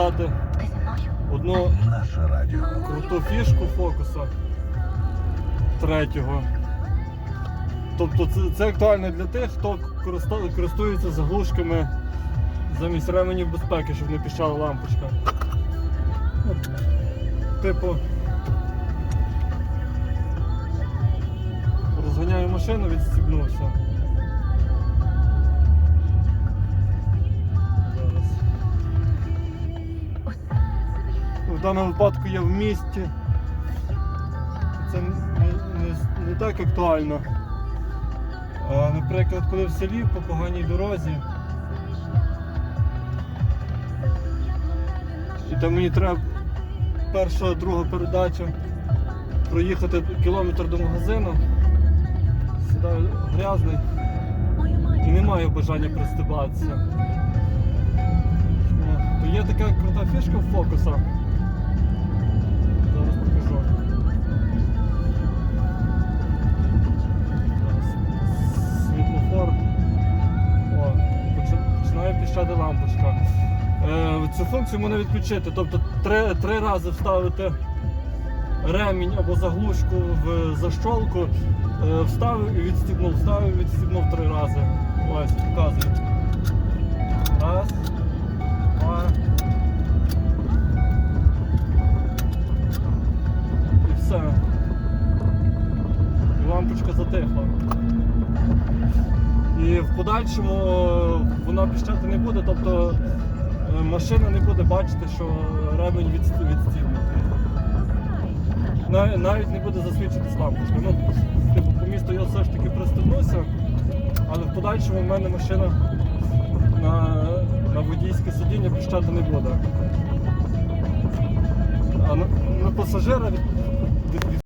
показати одну круту фішку фокуса третього. Тобто це, це актуально для тих, хто користується заглушками замість ременів безпеки, щоб не піщала лампочка. Типу. Розганяю машину, відстібнувся. В даному випадку я в місті. Це не, не, не так актуально. А, наприклад, коли в селі по поганій дорозі. І там мені треба перша, друга передача проїхати кілометр до магазину. Сідаю грязний і не маю бажання пристебатися. То є така крута фішка в фокуса. Почи- лампочка. Е, цю функцію можна відключити. Тобто три, три рази вставити ремінь або заглушку в защолку, е, вставив і відстібнув, вставив і відстібнув три рази. Ось, показую. Раз, два. І все. І лампочка затихла. І в подальшому вона піщати не буде, тобто е, машина не буде бачити, що ремень відст- відстібнутий. Навіть не буде засвідчитись лампочка. Ну, типу, по місту я все ж таки пристебнуся, але в подальшому в мене машина на, на водійське сидіння піщати не буде. А на, на пасажира від, від, від